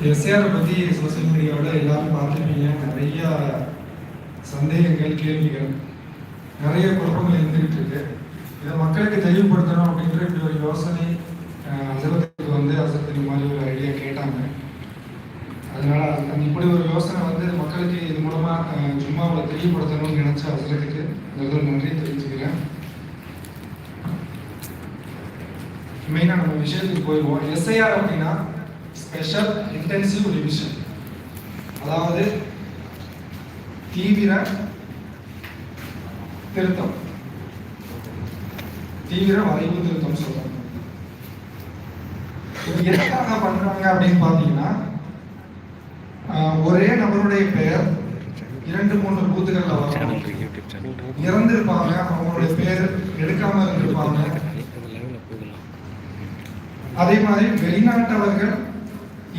இல்லை பற்றி சோஷியல் மீடியாவில் எல்லாரும் பார்த்துருப்பீங்க. நிறைய சந்தேகங்கள் கேள்விகள் நிறைய குழப்பங்கள் இருந்துகிட்டு இருக்கு. இதை மக்களுக்கு தெளிவுபடுத்தணும் அப்படின்ற இப்படி ஒரு யோசனை அஹ், அசரத்துக்கு வந்து அசரத்து மாதிரி ஒரு ஐடியா கேட்டாங்க. அதனால அந்த இப்படி ஒரு யோசனை வந்து மக்களுக்கு இது மூலமா சும்மா அவளை தெளிவுபடுத்தணும்னு நினைச்ச அசரத்துக்கு முதல் நன்றி. மெயினாக நம்ம விஷயத்துக்கு போயிடுவோம். எஸ்ஐஆர் அப்படின்னா ஸ்பெஷல் இன்டென்சிவ் ரிவிஷன் அதாவது தீவிர திருத்தம். தீவிர வரைவு திருத்தம் சொல்றாங்க எதுக்காக பண்றாங்க அப்படின்னு பார்த்தீங்கன்னா ஆஹ், ஒரே நபருடைய பெயர் இரண்டு மூன்று பூத்துகள்ல வரும். இறந்திருப்பாங்க அவங்களுடைய பேர் எடுக்காம இருந்திருப்பாங்க. அதே மாதிரி வெளிநாட்டவர்கள்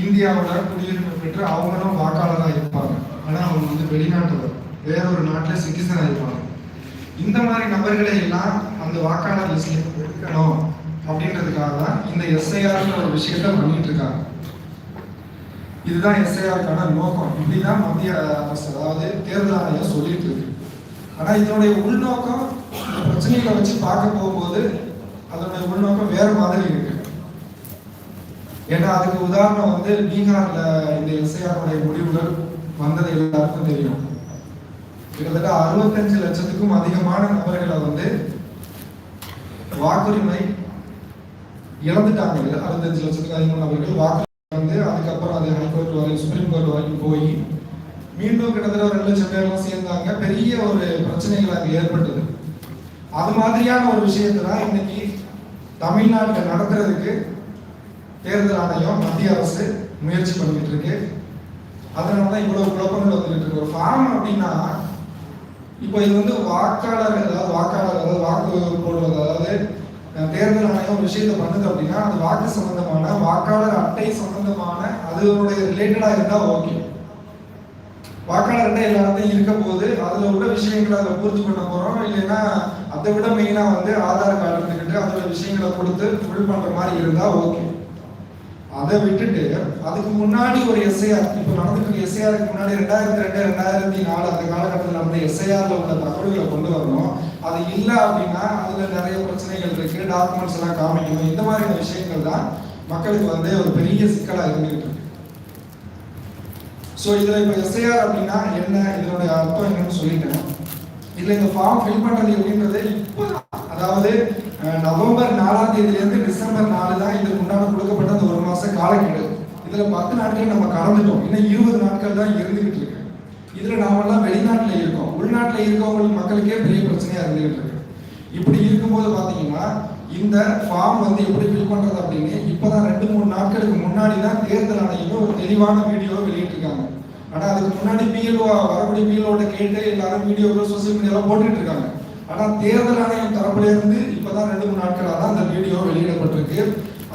இந்தியாவில் குடியுரிமை பெற்று அவங்களும் வாக்காளராக இருப்பாங்க. ஆனால் அவங்க வந்து வெளிநாட்டவர். வேற ஒரு நாட்டில் சிட்டிசனாக இருப்பாங்க. இந்த மாதிரி நபர்களை எல்லாம் அந்த வாக்காளர் லிஸ்ட்ல எடுக்கணும் அப்படின்றதுக்காக தான் இந்த எஸ்ஐஆர்ன்ற ஒரு விஷயத்த பண்ணிட்டு இருக்காங்க. இதுதான் எஸ்ஐஆருக்கான நோக்கம். இப்படிதான் மத்திய அரசு அதாவது தேர்தல் ஆணையம் சொல்லிட்டு இருக்கு. ஆனா இதனுடைய உள்நோக்கம் இந்த பிரச்சனைகளை வச்சு பார்க்க போகும்போது அதனுடைய உள்நோக்கம் வேற மாதிரி இருக்கு. ஏன்னா அதுக்கு உதாரணம் வந்து பீகார்ல இந்த எஸ்ஐஆருடைய முடிவுகள் வந்தது எல்லாருக்கும் தெரியும். கிட்டத்தட்ட அறுபத்தஞ்சு லட்சத்துக்கும் அதிகமான நபர்களை வந்து வாக்குரிமை இழந்துட்டாங்க. அறுபத்தஞ்சு லட்சத்துக்கு அதிகமான நபர்கள் வாக்குரிமை வந்து அதுக்கப்புறம் அது ஹைகோர்ட் வரை சுப்ரீம் கோர்ட் வரைக்கும் போய் மீண்டும் கிட்டத்தட்ட ஒரு ரெண்டு லட்சம் பேர்லாம் சேர்ந்தாங்க. பெரிய ஒரு பிரச்சனைகள் அங்கே ஏற்பட்டது. அது மாதிரியான ஒரு விஷயத்தை தான் இன்னைக்கு தமிழ்நாட்டில் நடத்துறதுக்கு தேர்தல் ஆணையம் மத்திய அரசு முயற்சி பண்ணிட்டு இருக்கு. அதனால தான் இவ்வளவு குழப்பங்கள் வந்துட்டு இருக்கு. ஒரு ஃபார்ம் அப்படின்னா இப்போ இது வந்து வாக்காளர் அதாவது வாக்காளர் அதாவது வாக்கு போடுவது அதாவது தேர்தல் ஆணையம் ஒரு விஷயத்தை பண்ணுது அப்படின்னா அது வாக்கு சம்பந்தமான வாக்காளர் அட்டை சம்பந்தமான அதனுடைய ரிலேட்டடா இருந்தா ஓகே வாக்காளர் அட்டை எல்லாத்தையும் இருக்க போது அதுல உள்ள விஷயங்களை அதை பூர்த்தி பண்ண போறோம். இல்லைன்னா அதை விட மெயினா வந்து ஆதார் கார்டு எடுத்துக்கிட்டு அதோட விஷயங்களை கொடுத்து ஃபில் பண்ற மாதிரி இருந்தா ஓகே அதை விட்டுட்டு அதுக்கு முன்னாடி ஒரு எஸ்ஐஆர் இப்போ நடந்துட்டு எஸ்ஐஆருக்கு முன்னாடி ரெண்டாயிரத்தி ரெண்டு ரெண்டாயிரத்தி நாலு அந்த காலகட்டத்தில் நடந்த எஸ்ஐஆர்ல உள்ள தகவல்களை கொண்டு வரணும். அது இல்லை அப்படின்னா அதுல நிறைய பிரச்சனைகள் இருக்கு டாக்குமெண்ட்ஸ் எல்லாம் காமிக்கணும். இந்த மாதிரியான விஷயங்கள் தான் மக்களுக்கு வந்து ஒரு பெரிய சிக்கலா இருந்துகிட்டு இருக்கு. ஸோ இதில் இப்போ எஸ்ஐஆர் அப்படின்னா என்ன? இதனுடைய அர்த்தம் என்னன்னு சொல்லிட்டேன். இதில் இந்த ஃபார்ம் ஃபில் பண்றது எப்படின்றது இப்போ அதாவது நவம்பர் நாலாம் தேதியிலேருந்து டிசம்பர் நாலு தான் இதுக்கு உண்டான கொடுக்கப்பட்ட அந்த ஒரு மாச காலக்கெடு இதுல பத்து நாட்கள் நம்ம கடந்துட்டோம். இன்னும் இருபது நாட்கள் தான் இருந்துகிட்டு இருக்கு. இதுல நாமெல்லாம் வெளிநாட்டுல இருக்கோம். உள்நாட்டுல இருக்கவங்களுக்கு மக்களுக்கே பெரிய பிரச்சனையா இருந்துகிட்டு இருக்கு. இப்படி இருக்கும்போது பாத்தீங்கன்னா இந்த ஃபார்ம் வந்து எப்படி ஃபில் பண்றது அப்படின்னு இப்பதான் ரெண்டு மூணு நாட்களுக்கு முன்னாடி தான் தேர்தல் ஆணையம் ஒரு தெளிவான வீடியோ வெளியிட்டிருக்காங்க. ஆனா அதுக்கு முன்னாடி பிஎல்ஓ வரக்கூடிய பிஎல்ஓட கேட்டு எல்லாரும் வீடியோக்கள் சோசியல் மீடியாவில் போட்டுட்டு இருக்காங்க. ஆனால் தேர்தல் ஆணையம் தரப்பிலிருந்து இப்போதான் ரெண்டு மூணு நாட்களாக தான் அந்த வீடியோ வெளியிடப்பட்டிருக்கு.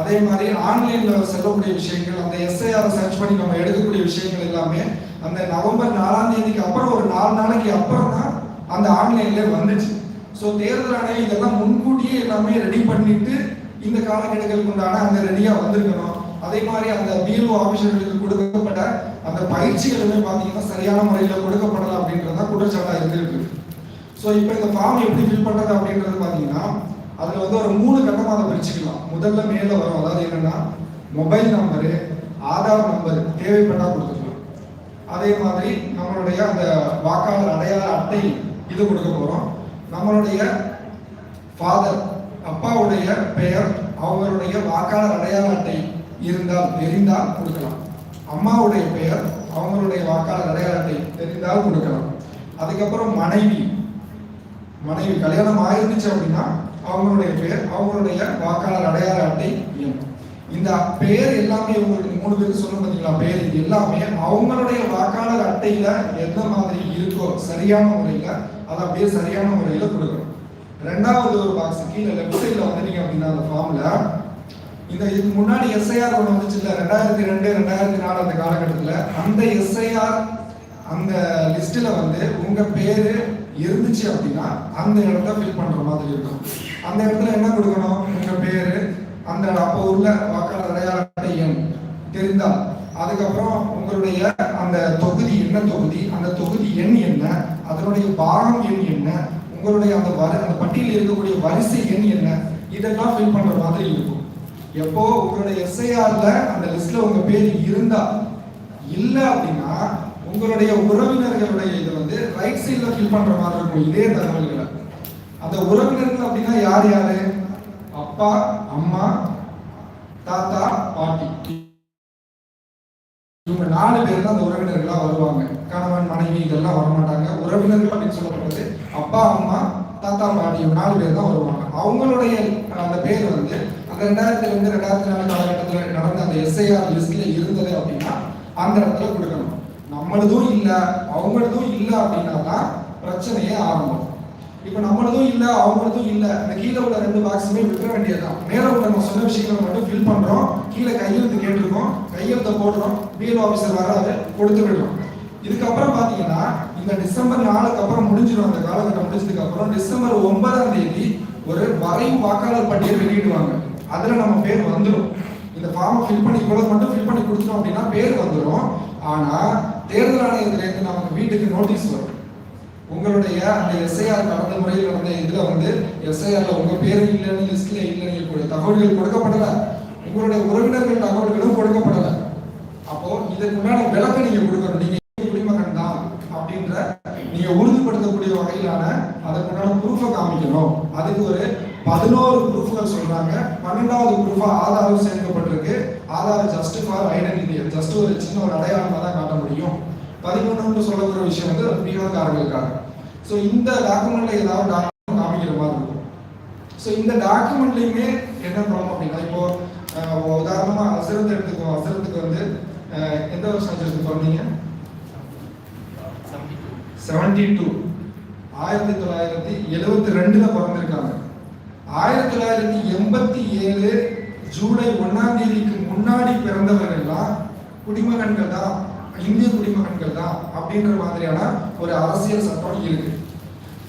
அதே மாதிரி ஆன்லைனில் செல்லக்கூடிய விஷயங்கள் அந்த எஸ்ஐஆர் சர்ச் பண்ணி நம்ம எடுக்கக்கூடிய விஷயங்கள் எல்லாமே அந்த நவம்பர் நாலாம் தேதிக்கு அப்புறம் ஒரு நாலு நாளைக்கு அப்புறம் தான் அந்த ஆன்லைன்ல வந்துச்சு. ஸோ தேர்தல் ஆணையம் இதெல்லாம் முன்கூட்டியே எல்லாமே ரெடி பண்ணிட்டு இந்த காலக்கெடுகளுக்கு உண்டான அந்த ரெடியாக வந்திருக்கணும். அதே மாதிரி அந்த பிஓ ஆஃபீஸர்களுக்கு கொடுக்கப்பட்ட அந்த பயிற்சிகளுமே பார்த்தீங்கன்னா சரியான முறையில் கொடுக்கப்படலாம் அப்படின்றதான் குற்றச்சாட்டாக இருந்திருக்கு ஸோ இப்போ இந்த ஃபார்ம் எப்படி ஃபில் பண்ணுறது அப்படின்றது பார்த்தீங்கன்னா அதில் வந்து ஒரு மூணு கட்டமாக அதை பிரிச்சுக்கலாம். முதல்ல மேலே வரும். அதாவது என்னென்னா மொபைல் நம்பரு ஆதார் நம்பர் தேவைப்பட்டால் கொடுத்துக்கலாம். அதே மாதிரி நம்மளுடைய அந்த வாக்காளர் அடையாள அட்டை இது கொடுக்க போகிறோம் நம்மளுடைய ஃபாதர் அப்பாவுடைய பெயர் அவங்களுடைய வாக்காளர் அடையாள அட்டை இருந்தால் தெரிந்தால் கொடுக்கலாம். அம்மாவுடைய பெயர் அவங்களுடைய வாக்காளர் அடையாள அட்டை தெரிந்தால் கொடுக்கலாம். அதுக்கப்புறம் மனைவி மனைவி கல்யாணம் ஆயிருந்துச்சு அப்படின்னா அவங்களுடைய பெயர் அவங்களுடைய வாக்காளர் அடையாள அட்டை எண். இந்த பெயர் எல்லாமே உங்களுக்கு மூணு பேருக்கு சொன்ன பார்த்தீங்களா? பெயர் இது எல்லாமே அவங்களுடைய வாக்காளர் அட்டையில எந்த மாதிரி இருக்கோ சரியான முறையில அதை அப்படியே சரியான முறையில கொடுக்கணும். ரெண்டாவது ஒரு பாக்ஸ் கீழே லெஃப்ட் சைட்ல வந்துட்டீங்க அப்படின்னா அந்த ஃபார்ம்ல இந்த இதுக்கு முன்னாடி எஸ்ஐஆர் ஒன்று வந்துச்சு இல்லை? ரெண்டாயிரத்தி ரெண்டு ரெண்டாயிரத்தி நாலு அந்த காலகட்டத்தில் அந்த எஸ்ஐஆர் அந்த லிஸ்ட்டில் வந்து உங்கள் பேர் இருந்துச்சு அப்படின்னா அந்த இடத்த ஃபில் பண்ற மாதிரி இருக்கும். அந்த இடத்துல என்ன கொடுக்கணும்? உங்க பேரு அந்த அப்போ உள்ள வாக்காளர் அடையாள எண். தெரிந்தால் அதுக்கப்புறம் உங்களுடைய அந்த தொகுதி என்ன தொகுதி? அந்த தொகுதி எண் என்ன? அதனுடைய பாகம் எண் என்ன? உங்களுடைய அந்த வரி அந்த பட்டியலில் இருக்கக்கூடிய வரிசை எண் என்ன? இதெல்லாம் ஃபில் பண்ற மாதிரி இருக்கும். எப்போ உங்களுடைய எஸ்ஐஆர்ல அந்த லிஸ்ட்ல உங்க பேர் இருந்தா இல்ல அப்படின்னா உங்களுடைய உறவினர்களுடைய இது வந்து ரைட் சைடில் ஃபில் பண்ற மாதிரி இருக்கும் இதே தகவல்களை. அந்த உறவினர்கள் அப்படின்னா யார் யாரு? அப்பா அம்மா தாத்தா பாட்டி. இவங்க நாலு பேர் தான் அந்த உறவினர்களா வருவாங்க. கணவன் மனைவி இதெல்லாம் வரமாட்டாங்க. உறவினர்கள் அப்படின்னு சொல்லப்படுறது அப்பா அம்மா தாத்தா பாட்டி இவங்க நாலு பேர் தான் வருவாங்க. அவங்களுடைய அந்த பேர் வந்து அந்த ரெண்டாயிரத்தி ரெண்டு ரெண்டாயிரத்தி நாலு காலகட்டத்தில் நடந்த அந்த எஸ்ஐஆர் லிஸ்ட்ல இருந்தது அப்படின்னா அந்த இடத்துல கொடுக்கணும். நம்மளதும் இல்லை அவங்களதும் இல்லை அப்படின்னா தான் பிரச்சனையே ஆரம்பம். இப்போ நம்மளதும் இல்லை அவங்களதும் இல்லை. அந்த கீழே உள்ள ரெண்டு பாக்ஸுமே விட்டுற வேண்டியதுதான். மேலே உள்ள நம்ம சொன்ன விஷயங்களை மட்டும் ஃபில் பண்ணுறோம் கீழே கையெழுத்து கேட்டிருக்கோம். கையெழுத்தை போடுறோம். பிஎல் ஆஃபீஸர் வராது கொடுத்து விடுறோம். இதுக்கப்புறம் பார்த்தீங்கன்னா இந்த டிசம்பர் நாலுக்கு அப்புறம் முடிஞ்சிடும். அந்த காலகட்டம் முடிஞ்சதுக்கு அப்புறம் டிசம்பர் ஒன்பதாம் தேதி ஒரு வரைவு வாக்காளர் பட்டியல் வெளியிடுவாங்க. அதில் நம்ம பேர் வந்துடும் இந்த ஃபார்மை ஃபில் பண்ணி இவ்வளோ மட்டும் ஃபில் பண்ணி கொடுத்துட்டோம் அப்படின்னா பேர் வந்துடும் ஆனால் தேர்தல் ஆணையத்திலேருந்து நமக்கு வீட்டுக்கு நோட்டீஸ் வரும். உங்களுடைய அந்த எஸ்ஐஆர் கடந்த முறையில் நடந்த இதில் வந்து எஸ்ஐஆர்ல உங்க பேர் இல்லைன்னு லிஸ்ட்ல இல்லைன்னு கூட தகவல்கள் கொடுக்கப்படல. உங்களுடைய உறவினர்கள் தகவல்களும் கொடுக்கப்படல. அப்போ இதற்கு முன்னாடி விளக்கம் நீங்க கொடுக்கணும். நீங்க குடிமகன் தான் அப்படின்ற நீங்க உறுதிப்படுத்தக்கூடிய வகையிலான அதற்குண்டான ப்ரூஃபை காமிக்கணும். அதுக்கு ஒரு பதினோரு ப்ரூஃப்கள் சொல்றாங்க. பன்னெண்டாவது ப்ரூஃபா ஆதாரம் சேர்க்கப்பட்டிருக்கு. Aadhaar just for identity just ஒரு சின்ன ஒரு அடையாளமாக தான் காட்ட முடியும். பதிமூணுன்னு சொல்லக்கூடிய விஷயம் வந்து பீகார்காரர்களுக்காக ஸோ இந்த டாக்குமெண்ட்ல ஏதாவது டாக்குமெண்ட் காமிக்கிற மாதிரி இருக்கும். ஸோ இந்த டாக்குமெண்ட்லையுமே என்ன ப்ராப்ளம் அப்படின்னா இப்போ உதாரணமாக உதாரணமா அசரத்தை எடுத்துக்கோ அசரத்துக்கு வந்து எந்த வருஷம் வச்சிருக்கு பிறந்தீங்க செவன்டி டூ ஆயிரத்தி தொள்ளாயிரத்தி எழுவத்தி ரெண்டுல பிறந்திருக்காங்க. ஆயிரத்தி தொள்ளாயிரத்தி எண்பத்தி ஏழு ஜூலை ஒன்னாம் தேதிக்கு முன்னாடி பிறந்தவர்கள்லாம் குடிமகன்கள் தான் இந்திய குடிமகன்கள் தான் அப்படின்ற மாதிரியான ஒரு அரசியல் சட்டம் இருக்கு.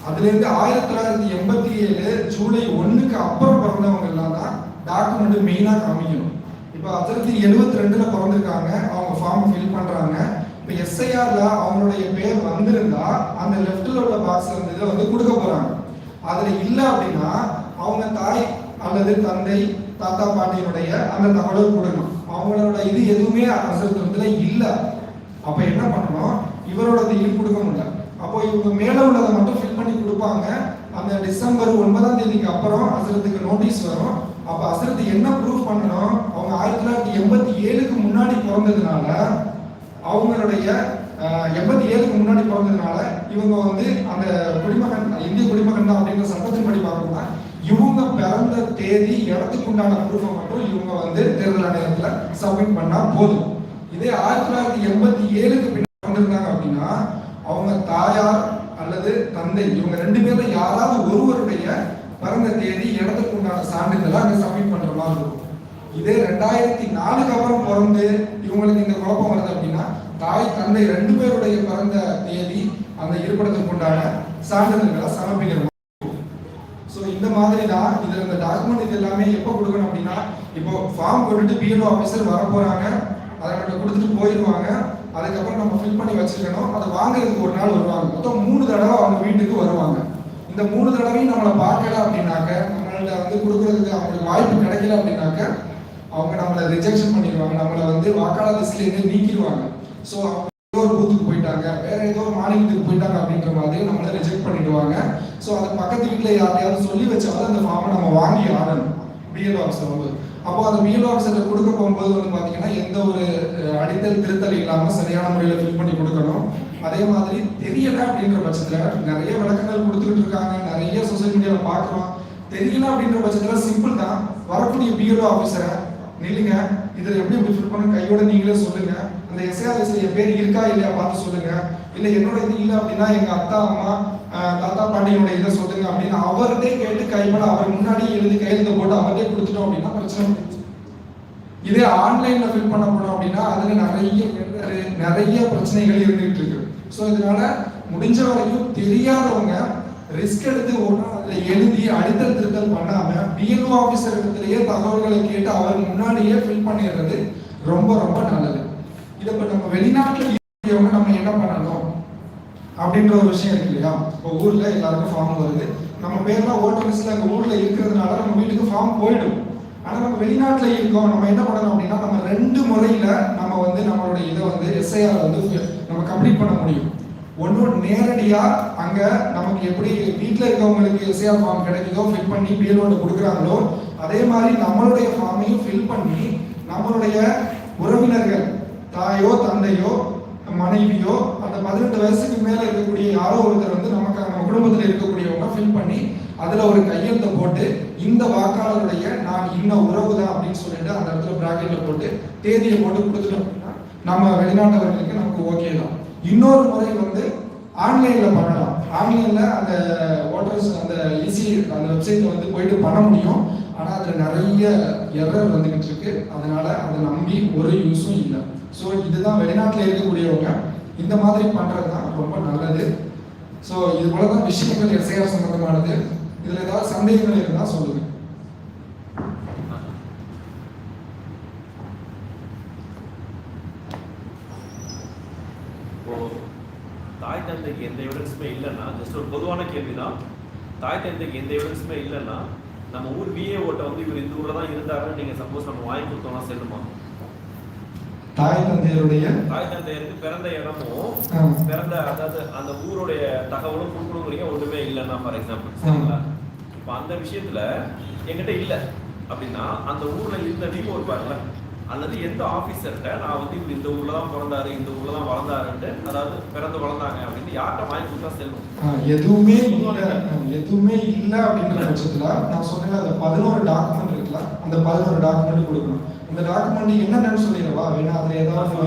அதுல இருந்து ஆயிரத்தி தொள்ளாயிரத்தி எண்பத்தி ஏழு ஜூலை ஒண்ணுக்கு அப்புறம் பிறந்தவங்க எல்லாம் தான் டாக்குமெண்ட் மெயினா காமிக்கணும். இப்போ அதிரத்தி எழுபத்தி ரெண்டுல பிறந்திருக்காங்க அவங்க ஃபார்ம் ஃபில் பண்றாங்க. இப்போ எஸ்ஐஆர்ல அவங்களுடைய பேர் வந்திருந்தா அந்த லெஃப்ட்ல உள்ள பாக்ஸ்ல இருந்து இதை வந்து கொடுக்க போறாங்க. அதுல இல்ல அப்படின்னா அவங்க தாய் அல்லது தந்தை தாத்தா பாட்டியினுடைய அந்த தகவலை கொடுக்கணும். அவங்களோட இது எதுவுமே அசரத்துல இல்லை. அப்ப என்ன பண்ணணும்? இவரோட இது கொடுக்க முடியல. அப்போ இவங்க மேல உள்ளதை மட்டும் ஃபில் பண்ணி கொடுப்பாங்க. அந்த டிசம்பர் ஒன்பதாம் தேதிக்கு அப்புறம் அசரத்துக்கு நோட்டீஸ் வரும். அப்ப அசரத்து என்ன ப்ரூஃப் பண்ணணும்? அவங்க ஆயிரத்தி தொள்ளாயிரத்தி எண்பத்தி ஏழுக்கு முன்னாடி பிறந்ததுனால அவங்களுடைய எண்பத்தி ஏழுக்கு முன்னாடி பிறந்ததுனால இவங்க வந்து அந்த குடிமகன் இந்திய குடிமகன் தான் அப்படின்ற சட்டத்தின்படி பார்க்கணும்னா இவங்க பிறந்த தேதி இடத்துக்கு உண்டான ப்ரூஃபை மட்டும் இவங்க வந்து தேர்தல் ஆணையத்தில் சப்மிட் பண்ணால் போதும். இதே ஆயிரத்தி தொள்ளாயிரத்தி எண்பத்தி ஏழுக்கு பின்னாடி வந்திருந்தாங்க அப்படின்னா அவங்க தாயார் அல்லது தந்தை இவங்க ரெண்டு பேர்ல யாராவது ஒருவருடைய பிறந்த தேதி இடத்துக்கு உண்டான சான்றிதழை அங்கே சப்மிட் பண்ணுற மாதிரி இருக்கும். இதே ரெண்டாயிரத்தி நாலுக்கு அப்புறம் பிறந்து இவங்களுக்கு இந்த குழப்பம் வருது அப்படின்னா தாய் தந்தை ரெண்டு பேருடைய பிறந்த தேதி அந்த இருப்பிடத்துக்கு உண்டான சான்றிதழ்களை சமர்ப்பிக்கிறோம் இந்த மாதிரி தான் இதில் இந்த டாக்குமெண்ட் இது எல்லாமே எப்போ கொடுக்கணும் அப்படின்னா இப்போ ஃபார்ம் கொண்டுட்டு பிஎல்ஓ ஆஃபீஸர் வர போறாங்க அதை நம்ம கொடுத்துட்டு போயிடுவாங்க அதுக்கப்புறம் நம்ம ஃபில் பண்ணி வச்சுக்கணும் அதை வாங்குறதுக்கு ஒரு நாள் வருவாங்க. மொத்தம் மூணு தடவை அவங்க வீட்டுக்கு வருவாங்க. இந்த மூணு தடவையும் நம்மளை பார்க்கல அப்படின்னாக்க நம்மள்ட்ட வந்து கொடுக்கறதுக்கு அவங்களுக்கு வாய்ப்பு கிடைக்கல அப்படின்னாக்க அவங்க நம்மளை ரிஜெக்ஷன் பண்ணிடுவாங்க. நம்மளை வந்து வாக்காளர் லிஸ்ட்ல இருந்து நீக்கிடுவாங்க. ஸோ ஏதோ ஒரு பூத்துக்கு போயிட்டாங்க வேற ஏதோ ஒரு மாநிலத்துக்கு போயிட்டாங்க. எல்லாத்தையும் மாதிரி நம்மளை ரிஜெக்ட் பண்ணிடுவாங்க. ஸோ அந்த பக்கத்து வீட்டில் யார்ட்டையாவது சொல்லி வச்சாலும் அந்த ஃபார்மை நம்ம வாங்கி ஆடணும். பிஎல் ஆஃபீஸர் வந்து. அப்போ அந்த பிஎல் ஆஃபீஸர்கிட்ட கொடுக்க போகும்போது வந்து பார்த்தீங்கன்னா எந்த ஒரு அடித்தல் திருத்தல் இல்லாமல் சரியான முறையில் ஃபில் பண்ணி கொடுக்கணும். அதே மாதிரி தெரியல அப்படின்ற பட்சத்தில் நிறைய விளக்கங்கள் கொடுத்துக்கிட்டு இருக்காங்க. நிறைய சோஷியல் மீடியாவில் பார்க்குறோம். தெரியல அப்படின்ற பட்சத்தில் சிம்பிள் தான். வரக்கூடிய பிஎல்ஓ ஆஃபீஸரை நில்லுங்க. இதில் எப்படி எப்படி ஃபில் பண்ண கையோட நீங்களே சொல்லுங்க. அந்த எஸ்ஐஆர்எஸ்ல என் பேர் இருக்கா இல்லையா பார்த்து சொல்லுங்க. இல்லை என்னோட இது இல்லை அப்படின்னா எங்க அத்தா அம்மா தாத்தா பாண்டியனுடைய இதை சொல்லுங்க அப்படின்னு அவர்கிட்டே கேட்டு கைப்பட அவர் முன்னாடி எழுதி கையெழுத்து போட்டு அவர்கிட்டே கொடுத்துட்டோம் அப்படின்னா பிரச்சனை இதே ஆன்லைன்ல ஃபில் பண்ண போனோம் அப்படின்னா அதுல நிறைய நிறைய பிரச்சனைகள் இருந்துகிட்டு இருக்கு. ஸோ இதனால முடிஞ்ச வரைக்கும் தெரியாதவங்க ரிஸ்க் எடுத்து ஒன்றா அதில் எழுதி அடித்தல் திருத்தல் பண்ணாம பிஎல்ஓ ஆஃபீஸர் இடத்துலயே தகவல்களை கேட்டு அவர் முன்னாடியே ஃபில் பண்ணிடுறது ரொம்ப ரொம்ப நல்லது. இதை இப்போ நம்ம வெளிநாட்டில் இருக்கிறவங்க நம்ம என்ன பண்ணணும் அப்படின்ற ஒரு விஷயம் இருக்கு இல்லையா? இப்போ ஊர்ல எல்லாருக்கும் ஃபார்ம் வருது. நம்ம பேர்லாம் ஓட்டர் லிஸ்ட்ல அங்கே ஊர்ல இருக்கிறதுனால நம்ம வீட்டுக்கு ஃபார்ம் போயிடும். ஆனா நம்ம வெளிநாட்டுல இருக்கோம் நம்ம என்ன பண்ணணும் அப்படின்னா நம்ம ரெண்டு முறையில நம்ம வந்து நம்மளுடைய இதை வந்து எஸ்ஐஆர் வந்து நம்ம கம்ப்ளீட் பண்ண முடியும். ஒன்று நேரடியா அங்க நமக்கு எப்படி வீட்டில் இருக்கவங்களுக்கு எஸ்ஆர் ஃபார்ம் கிடைக்குதோ ஃபில் பண்ணி பிஎல்ஓட கொடுக்குறாங்களோ அதே மாதிரி நம்மளுடைய ஃபார்மையும் ஃபில் பண்ணி நம்மளுடைய உறவினர்கள் தாயோ தந்தையோ மனைவியோ அந்த பதினெட்டு வயசுக்கு மேலே இருக்கக்கூடிய யாரோ ஒருத்தர் வந்து நமக்கு நம்ம குடும்பத்தில் இருக்கக்கூடியவங்க ஃபில் பண்ணி அதில் ஒரு கையெழுத்தை போட்டு இந்த வாக்காளருடைய நான் இன்ன உறவு தான் அப்படின்னு சொல்லிட்டு அந்த இடத்துல பிராக்கெட்டில் போட்டு தேதியை போட்டு கொடுத்துட்டோம் அப்படின்னா நம்ம வெளிநாட்டவர்களுக்கு நமக்கு ஓகே தான். இன்னொரு முறை வந்து ஆன்லைன்ல பண்ணலாம். ஆன்லைன்ல அந்த ஓட்டர்ஸ் அந்த ஈஸி அந்த வெப்சைட்ல வந்து போயிட்டு பண்ண முடியும். ஆனா அதுல நிறைய எரர் வந்துகிட்டு இருக்கு. அதனால அதை நம்பி ஒரு யூஸும் இல்லை. ஸோ இதுதான் வெளிநாட்டில் இருக்கக்கூடியவங்க இந்த மாதிரி பண்றது தான் ரொம்ப நல்லது. ஸோ இது போல தான் விஷயங்கள் எஸ்ஐஆர் சம்பந்தமானது. இதுல ஏதாவது சந்தேகங்கள் இருந்தால் சொல்லுங்க இப்போ தாய் தந்தைக்கு எந்த எவிடன்ஸுமே இல்லைன்னா ஜஸ்ட் ஒரு பொதுவான கேள்வி தான் தாய் தந்தைக்கு எந்த எவிடன்ஸுமே இல்லைன்னா நம்ம ஊர் விஏ ஓட்டை வந்து இவர் இந்த ஊரில் தான் இருந்தாருன்னு நீங்கள் சப்போஸ் நம்ம வாங்கி கொடுத்தோம்னா செல்லுமா? தாய் தந்தையருடைய தாய் தந்தையருக்கு பிறந்த இடமும். பிறந்த அதாவது அந்த ஊருடைய தகவலும் கொடுக்கணுங்கிறீங்க ஒன்றுமே இல்லைன்னா ஃபார் எக்ஸாம்பிள் சரிங்களா? இப்போ அந்த விஷயத்துல என்கிட்ட இல்லை அப்படின்னா அந்த ஊர்ல இருந்த விவோ இருப்பாங்கல்ல அல்லது எந்த ஆபீசர்கிட்ட நான் வந்து இவர் இந்த ஊர்ல தான் பிறந்தாரு இந்த ஊர்ல தான் வளர்ந்தாருன்ட்டு அதாவது பிறந்து வளர்ந்தாங்க அப்படின்னு யார்கிட்ட வாங்கி கொடுத்தா செல்லும்? எதுவுமே இல்லை. எதுவுமே இல்லை அப்படின்ற பட்சத்துல நான் சொன்னேன் அந்த பதினோரு டாக்குமெண்ட் இருக்குல்ல அந்த பதினோரு டாக்குமெண்ட் கொடுக்கணும். அந்த டாக்குமெண்ட் என்னென்னு சொல்லிடவா? வேணா அதுல ஏதாவது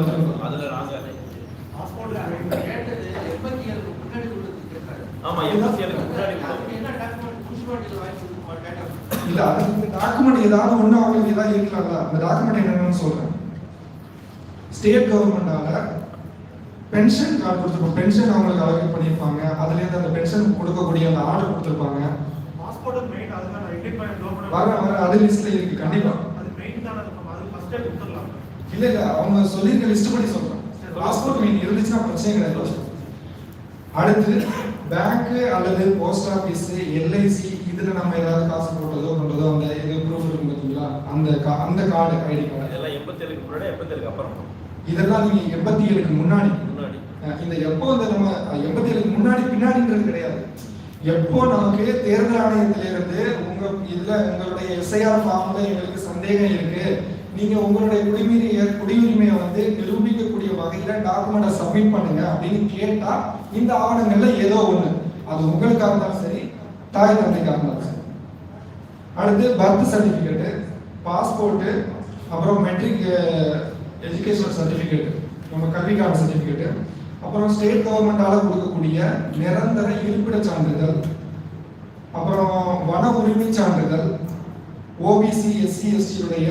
அதுல அவர் கேட்டது எண்பத்தி ஏழுக்கு முன்னாடி. என்ன டாக்குமெண்ட் வாங்கி இல்ல இந்த டாக்குமெண்ட் ஏதாவது ஒண்ணு அவங்களுக்கு ஏதாவது இருக்கலாம்ல அந்த டாக்குமெண்ட் என்னன்னு சொல்றேன். ஸ்டேட் கவர்மெண்டால பென்ஷன் கார்டு கொடுத்துருப்போம். பென்ஷன் அவங்களுக்கு அலோகேட் பண்ணியிருப்பாங்க. அதுல இருந்து அந்த பென்ஷன் கொடுக்கக்கூடிய அந்த ஆர்டர் கொடுத்துருப்பாங்க. பாஸ்போர்ட் மெயின் வர வர அது லிஸ்ட்ல இருக்கு கண்டிப்பா. அது மெயின் தானே அது ஃபர்ஸ்டே கொடுத்துடலாம். இல்ல இல்ல அவங்க சொல்லியிருக்க லிஸ்ட் படி சொல்றேன். பாஸ்போர்ட் மீன் இருந்துச்சுன்னா பிரச்சனை கிடையாது. அடுத்து பேங்க் அல்லது போஸ்ட் ஆபீஸ் எல்ஐசி இதுல நம்ம ஏதாவது காசு போட்டதோ பண்றதோ அந்த இது ப்ரூஃப் இருக்கும் பாத்தீங்களா? அந்த கா- அந்த கார்டு ஐடி கார்டு இதெல்லாம் எண்பத்தி ஏழுக்கு முன்னாடி எண்பத்தி ஏழுக்கு அப்புறம் இதெல்லாம் நீங்க எண்பத்தி ஏழுக்கு முன்னாடி. முன்னாடி இந்த எப்போ இந்த நம்ம எண்பத்தி ஏழுக்கு முன்னாடி பின்னாடின்றது கிடையாது. எப்போ நமக்கு தேர்தல் ஆணையத்திலிருந்து உங்க இதுல உங்களுடைய எஸ்ஐஆர் ஃபார்ம்ல எங்களுக்கு சந்தேகம் இருக்கு நீங்க உங்களுடைய குடியுரிமையை குடியுரிமையை வந்து நிரூபிக்கக்கூடிய வகையில டாக்குமெண்ட்டை சப்மிட் பண்ணுங்க அப்படின்னு கேட்டா இந்த ஆவணங்கள்ல ஏதோ ஒண்ணு. அது உங்களுக்காக இருந்தாலும் சரி தாய் தந்தைக்காக இருந்தாலும் சரி. அடுத்து பர்த் சர்டிஃபிகேட்டு பாஸ்போர்ட்டு அப்புறம் மெட்ரிக் எஜுகேஷன் சர்டிஃபிகேட் நம்ம கல்விக்கான சர்டிஃபிகேட்டு அப்புறம் ஸ்டேட் கவர்மெண்டால கொடுக்கக்கூடிய நிரந்தர இருப்பிட சான்றிதழ் அப்புறம் வன உரிமை சான்றிதழ் ஓபிசி எஸ்சி எஸ்டியுடைய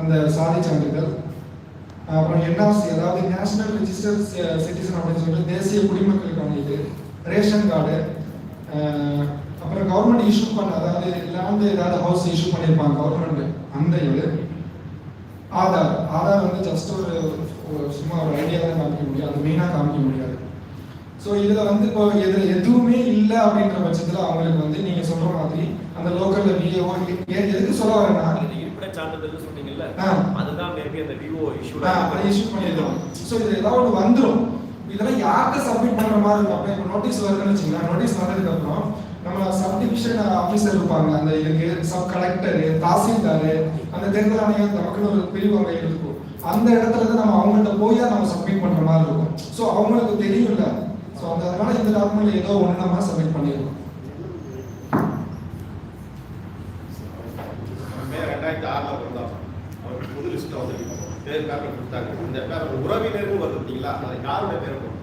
அந்த சாதி சான்றிதழ் அப்புறம் என்ஆர்சி அதாவது நேஷனல் ரிஜிஸ்டர் சிட்டிசன் அப்படின்னு சொல்லிட்டு தேசிய குடிமக்களுக்கான இது ரேஷன் கார்டு அப்புறம் கவர்மெண்ட் இஷ்யூ பண்ண அதாவது லேண்ட் ஏதாவது ஹவுஸ் இஷ்யூ பண்ணியிருப்பாங்க கவர்மெண்ட் அந்த இது. ஆதார் ஆதார் வந்து ஜஸ்ட் ஒரு ஒரு சும்மா ஒரு ஐடியா தான் காமிக்க முடியும். அது மெயினாக காமிக்க முடியாது. ஸோ இதில் வந்து இப்போ எது எதுவுமே இல்லை அப்படின்ற பட்சத்தில் அவங்களுக்கு வந்து நீங்கள் சொல்கிற மாதிரி அந்த லோக்கலில் விஏஓ எதுக்கு சொல்ல வரேன்னா இந்த இருப்பிட சான்றிதழ் சொன்னீங்கல்ல ஆ. அதுதான் மேபி அந்த விவோ இஷ்யூ இஷ்யூ ஸோ இது ஏதாவது வந்துடும் இதெல்லாம் யார்கிட்ட சப்மிட் பண்ணுற மாதிரி இருக்கும்? இப்போ நோட்டீஸ் வருதுன்னு வச்சுங்களேன் நோட்டீஸ் வந்ததுக்கப்புறம் நம்ம சப் டிவிஷன் ஆஃபீஸர் இருப்பாங்க. அந்த இதுக்கு சப் கலெக்டர் தாசில்தார் அந்த தேர்தல் ஆணையம் நமக்குன்னு ஒரு பிரிவு அங்கே இருக்கும். அந்த இடத்துல இருந்து நம்ம அவங்கள்ட்ட போய் தான் நம்ம சப்மிட் பண்ற மாதிரி இருக்கும். ஸோ அவங்களுக்கு தெரியும்ல. ஸோ அந்த அதனால இந்த டாக்குமெண்ட் ஏதோ ஒன்று நம்ம சப்மிட் பண்ணிடுவோம் மே ரெண்டாயிரத்தி ஆறுல பிறந்தாங்க அவருக்கு புது லிஸ்ட்ல வந்து பேர் பேப்பர் கொடுத்தாங்க இந்த பேப்பர் பார்த்தீங்களா அது யாருடைய பேர் இருக்கும்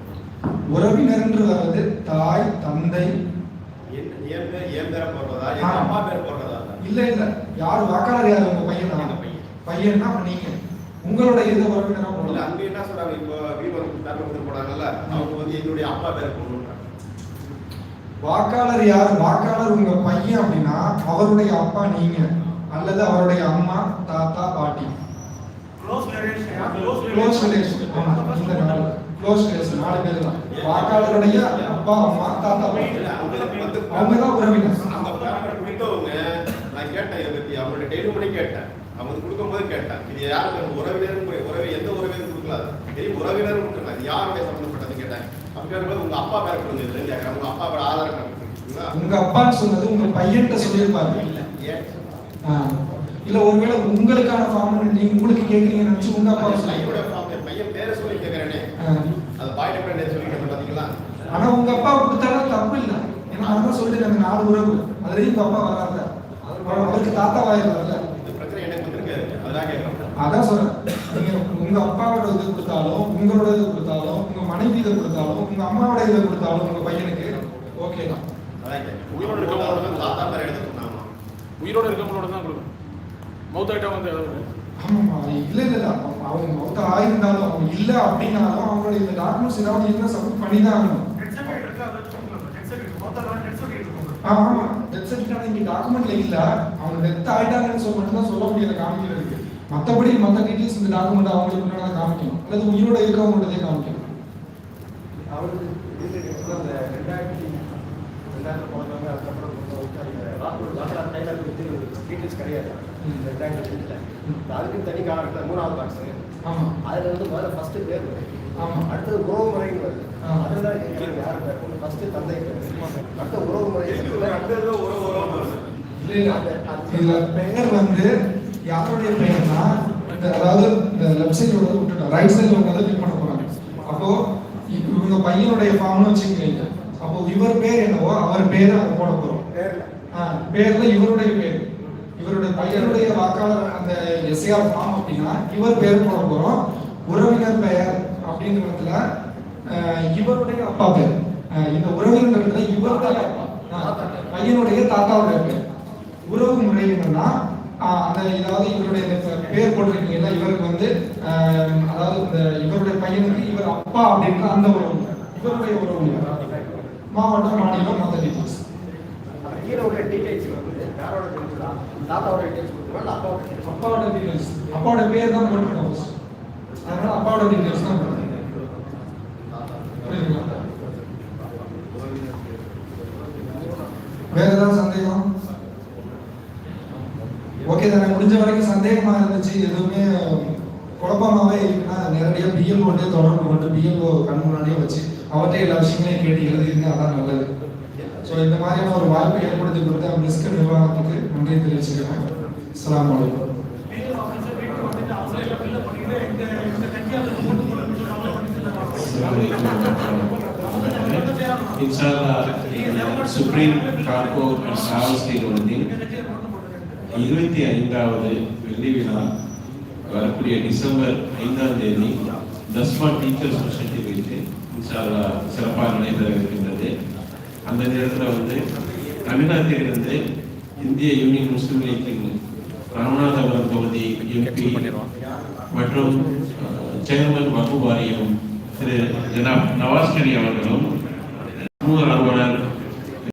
உறவினர்ன்று வர்றது தாய் தந்தை. என் என் பேர் என் பேரை போடுறதா? என். அம்மா பேர் போடுறதா? இல்ல இல்ல. யார் வாக்காளர் யார்? உங்க பையன் தான். பையன். பையன்னா நீங்க. உங்களோட இதை உறவினரா போடலாம் அங்க என்ன சொல்றாங்க? இப்போ வீடு வந்து பேப்பர் கொடுத்து போனாங்கல்ல அவங்க வந்து என்னுடைய அப்பா பேரை போடணுன்றாங்க வாக்காளர் யார்? வாக்காளர் உங்க பையன் அப்படின்னா அவருடைய அப்பா நீங்க. அல்லது அவருடைய அம்மா தாத்தா பாட்டி. Close relation close relation close relation நாலு பேர் தான் வாக்காளருடைய அப்பா அம்மா தாத்தா அவங்க தான் உறவினர் நான் கேட்டேன் இதை பத்தி அவங்கள்ட்ட டெய்லி மணி கேட்டேன் அவங்க கொடுக்கும்போது கேட்டேன் இது யாருக்கு உறவினர் உறவு எந்த உறவினர் கொடுக்கல தெரியும் உறவினர் கொடுக்கல இது யாருடைய சம்பந்தப்பட்டது கேட்டேன் அப்ப கேட்கும்போது உங்க அப்பா பேரை கொடுங்க கேட்கறேன் உங்க அப்பா பேர் ஆதார் கார்டு உங்க அப்பான்னு சொன்னது உங்க பையன்கிட்ட சொல்லியிருப்பாரு. இல்ல. ஏன். இல்ல ஒருவேளை உங்களுக்கான ஃபார்ம் நீங்க உங்களுக்கு கேக்குறீங்கன்னு நினைச்சு உங்க அப்பா அது சொல்லி பையனோட form, என் பையன் பேரை சொல்லி கேட்கறேனே ஆ. அது பாய் டிஃபரெண்ட் சொல்லிட்டு பாத்தீங்களா ஆனா உங்க அப்பா கொடுத்தாலும் தப்பு இல்ல. ஏன்னா நான் தான் சொல்லிட்டு அந்த நாலு உறவு. அதுலயும் உங்க அப்பா வராத அவருக்கு தாத்தா வந்திருக்காரு அதான் சொல்றேன். நீங்க உங்க அப்பாவோட இது கொடுத்தாலும் உங்களோட இது கொடுத்தாலும் உங்க மனைவி இதை கொடுத்தாலும் உங்க அம்மாவோட இதை கொடுத்தாலும் உங்க பையனுக்கு ஓகே தான். உயிரோட இருக்கவங்க தாத்தா பேரை எடுத்து சொன்னாங்க உயிரோட இருக்கவங்களோட தான் கொடுக்கணும். மௌத் ஐட்டம் வந்து? ஆமாம்மா. இல்ல இல்ல இல்ல. அவங்க- மொத்த ஆயிருந்தாலும் அவங்க இல்ல அப்படின்னாலும் அவங்களோட இந்த டாக்குமெண்ட்ஸ் ஏதாவது இருந்தா சப்மிட் பண்ணி தான் ஆகணும் டெத் சர்டிஃபிகேட் இருக்கா அதை வச்சுக்கோங்க டெத் சர்டிஃபிகேட் மொத்தம் டெத் சர்டிஃபிகேட் இருக்கும் ஆ, ஆமா டெத் சர்டிஃபிகேட் இங்க டாக்குமெண்ட்ல இல்ல. அவங்க டெத் ஆயிட்டாங்கன்னு சொல்ல மட்டும் தான் சொல்ல முடியல காமிக்கிறதுக்கு மத்தபடி மத்த டீடைல்ஸ் இந்த டாக்குமெண்ட் அவங்களுக்கு முன்னாடி காமிக்கணும். அல்லது உயிரோட இருக்கவங்களோடதே காமிக்கணும். அவருக்கு டீட்டெயில்ஸ் ரெண்டாயிரத்தி ரெண்டாயிரத்தி போனவங்க அதுக்கப்புறம் ராகுல் டைலர் பற்றி டீட்டெயில்ஸ் கிடையாது. ரெண்டாயிரத்தி ரெண்டுல அதுக்கு தனி காலத்தில் மூணாவது பாக்ஸ் ஆமா. அதில் வந்து முதல்ல ஃபர்ஸ்ட் பேர் வருது ஆமா. அடுத்தது உறவு முறைன்னு வருது. அதுதான் கேட்குறது யார் பேர் ஃபர்ஸ்ட் தந்தை அடுத்த உறவு முறை பெயர் வந்து யாருடைய பெயர்னா அதாவது இந்த லெஃப்ட் சைடு வந்து விட்டுட்டோம் ரைட் சைடுல வந்து ஃபில் பண்ண போறாங்க. அப்போ இவங்க பையனுடைய ஃபார்ம்னு வச்சுக்கிறீங்க அப்போ இவர் பேர் என்னவோ அவர் பேரை போட போறோம். பேரில். இவருடைய பேர். இவருடைய பையனுடைய வாக்காளர் அந்த எஸ்ஏஆர் ஃபார்ம் அப்படின்னா இவர் பேர் போட போறோம். உறவினர் பெயர் அப்படிங்கிறதுல இவருடைய அப்பா பேர். இந்த உறவினர்ன்றதுல இவருடைய அப்பா. ஆ, பையனுடைய தாத்தாவுடைய பேர். உறவு முறை என்னன்னா அந்த ஏதாவது இவருடைய பேர் போட்டிருக்கீங்கல்ல இவருக்கு வந்து அதாவது இந்த இவருடைய பையனுக்கு இவர் அப்பா அப்படின்ற அந்த உறவு. இவருடைய உறவு. மாவட்டம் மாநிலம் மற்ற டீச்சர்ஸ் உள்ள டீட்டெயில்ஸ் வந்து யாரோட தாத்தாவோட டீட்டெயில்ஸ் கொடுக்கணும் அப்பாவோட அப்பாவோட டீடைல்ஸ் அப்பாவோட பேர் தான் போட்டுருக்கோம். அதனால அப்பாவோட டீடைல்ஸ் தான் போட்டுருக்கோம். புரியுதுங்களா வேற ஏதாவது சந்தேகம் ஓகே தானே முடிஞ்ச வரைக்கும் சந்தேகமா இருந்துச்சு எதுவுமே குழப்பமாகவே இருக்குன்னா நேரடியாக பிஎல் கொண்டே தொடர்பு கொண்டு பிஎல்ஓ கண் முன்னாடியே வச்சு அவர்கிட்ட எல்லா விஷயங்களையும் கேட்டு எழுதிருங்க அதான் நல்லது. ஸோ இந்த மாதிரியான ஒரு வாய்ப்பை ஏற்படுத்தி கொடுத்த மிஸ்க நிர்வாகத்துக்கு நன்றி தெரிவிச்சுக்கிறேன். அஸ்லாம் வலைக்கம் சுப்ரீம் கார்கோர் சாவஸ்தீனுடன் இருபத்தி ஐந்தாவது வெள்ளி விழா வரக்கூடிய டிசம்பர் ஐந்தாம் தேதி தஸ்மா டீச்சர்ஸ் சொசைட்டி வைத்து இன்ஷால்லா சிறப்பாக நடைபெற இருக்கின்றது. அந்த நேரத்தில் வந்து தமிழ்நாட்டிலிருந்து இந்திய யூனியன் முஸ்லீம் லீக்கின் ராமநாதபுரம் தொகுதி எம்பி மற்றும் சேர்மன் வகு வாரியம் திரு ஜனாப் நவாஸ்கனி அவர்களும் சமூக ஆர்வலர்